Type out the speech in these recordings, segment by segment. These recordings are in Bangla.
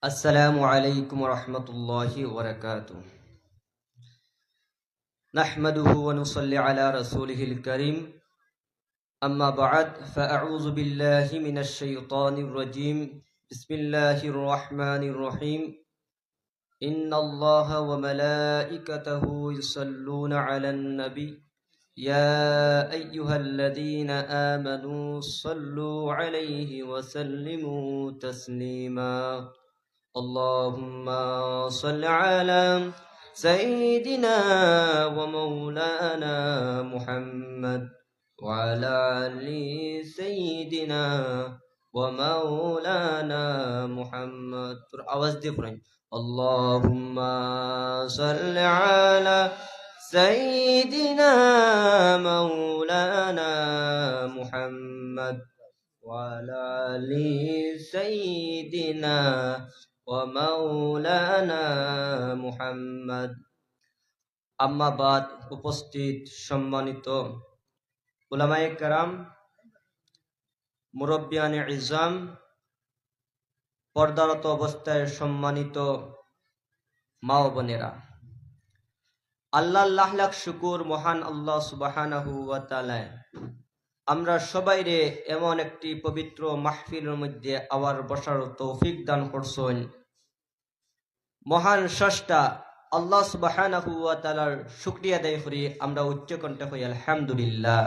السلام عليكم ورحمة الله وبركاته. نحمده ونصلي على رسوله الكريم. أما بعد فأعوذ بالله من الشيطان الرجيم. بسم الله الرحمن الرحيم. إن الله وملائكته يصلون على النبي. يا أيها الذين آمنوا صلوا عليه وسلموا تسليما. اللهم صل على سيدنا ومولانا محمد وعلى آل سيدنا ومولانا محمد. آواز دي قرآن اللهم صل على سيدنا مولانا محمد وعلى آل سيدنا ومولانا محمد আম্মা বাদ উপস্থিত সম্মানিত উলামায়ে কেরাম মুরব্বিয়ানে ইজাম পর্দারত অবস্থায় সম্মানিত মা ও বোনেরা আল্লাহ লাখ লাখ শুকুর মহান আল্লাহ সুবাহানাহু ওয়া তাআলা আমরা সবাই রে এমন একটি পবিত্র মাহফিলের মধ্যে আবার বসার তৌফিক দান করছেন মহান স্রষ্টা আল্লাহ তাআলার শুকরিয়া আদায় করি, আমরা উচ্চ কণ্ঠে হই আলহামদুলিল্লাহ।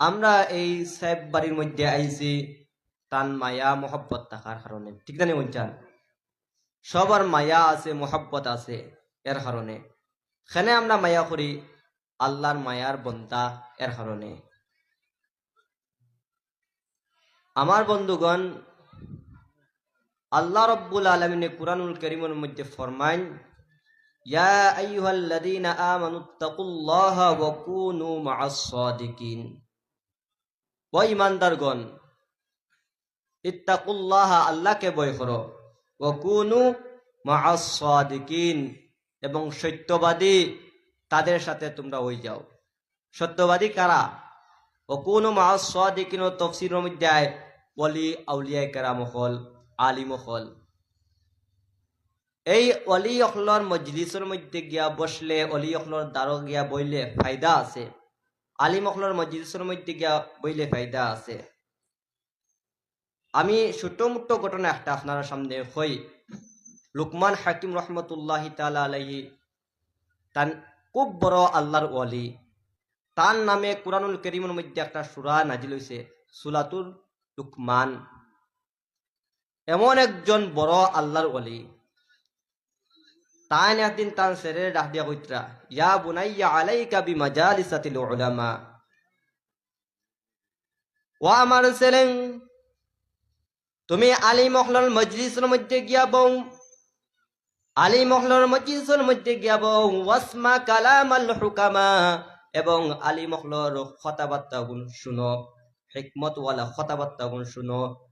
আমরা এই সাহেব বাড়ির মধ্যে আইছি তান মায়া, মোহব্বত থাকার কারণে। ঠিক জানি বলছেন সবার মায়া আছে, মোহব্বত আছে, এর কারণে। সেনে আমরা মায়া করি? আল্লাহর মায়ার বন্দা, এর কারণে। আমার বন্ধুগণ আল্লাহ রব্বুল আলমিনে কুরআনুল করিমের মধ্যে ফরমাইন, ইয়া মা'আস সাদিকিন। ও আল্লাহকে ও মা'আস এবং সত্যবাদী তাদের সাথে তোমরা হয়ে যাও। সত্যবাদী কারা? ও কোন সাদিকিন তফসির মধ্যে আয়, ওলি আউলিয়া কেরাম হল আলিম হল এই অলি অখলর মজলিসের মধ্যে গিয়া বসলে অলি অখলর দ্বারো গিয়া বইলে ফায়দা আছে। আলিম অখলর মজলিসের মধ্যে গিয়া বইলে ফায়দা আছে। আমি ছোট মোট ঘটনা একটা আপনার সামনে হই। লুকমান হাকিম রহমতুল্লাহ তালা তার খুব বড় আল্লাহর ওয়ালি। তার নামে কুরআনুল করিমের মধ্যে একটা সুরা নাজিল হয়েছে সুলাতুল লুকমান। এমন একজন বড় আল্লাহর ওয়ালি তাই একদিন তার সেরে ডাক দিয়া কইত্রা, ইয়া বুনাইয়া আলাইকা বি উলামা। ও আমার ছেলেন তুমি আলী মহলার মজলিসের মধ্যে গিয়া বউ। আলী মহলার মজলিসের মধ্যে গিয়া বউ, ওয়াসমা কালাম আল হুকামা। এবং আলী মহলর কথাবার্তা গুণ শুনো হিকমত ওয়ালা কথাবার্তা গুণ শুনো।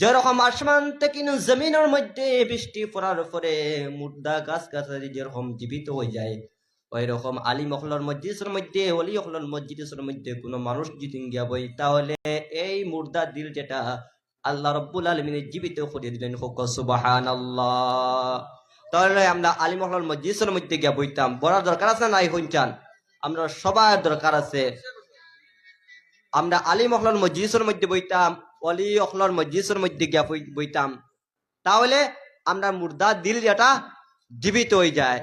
যেরকম আসমান থেকে জমিনের মধ্যে বৃষ্টি পড়ার পরে মুর্দা গাছ গাছালি যেরকম জীবিত হয়ে যায় ওই রকম আলী মহলার মসজিদের মধ্যে অলি মহলার মসজিদের মধ্যে কোনো মানুষ যদি গিয়া বই, তাহলে এই মুর্দা দিল যেটা আল্লাহ রব্বুল আলমিনের জীবিত করিয়ে দিলেন। হোক সুবাহান আল্লাহ তাহলে আমরা আলী মহলার মসজিদের মধ্যে গিয়া বইতাম। বড়ার দরকার আছে না নাই হইনচান আমরা সবার দরকার আছে। আমরা আলিম অখলর মসজিদের মধ্যে বইতাম অলি অখলর মসজিদের মধ্যে গিয়া বইতাম। তাহলে আমরা মুর্দা দিল যেটা জীবিত হয়ে যায়।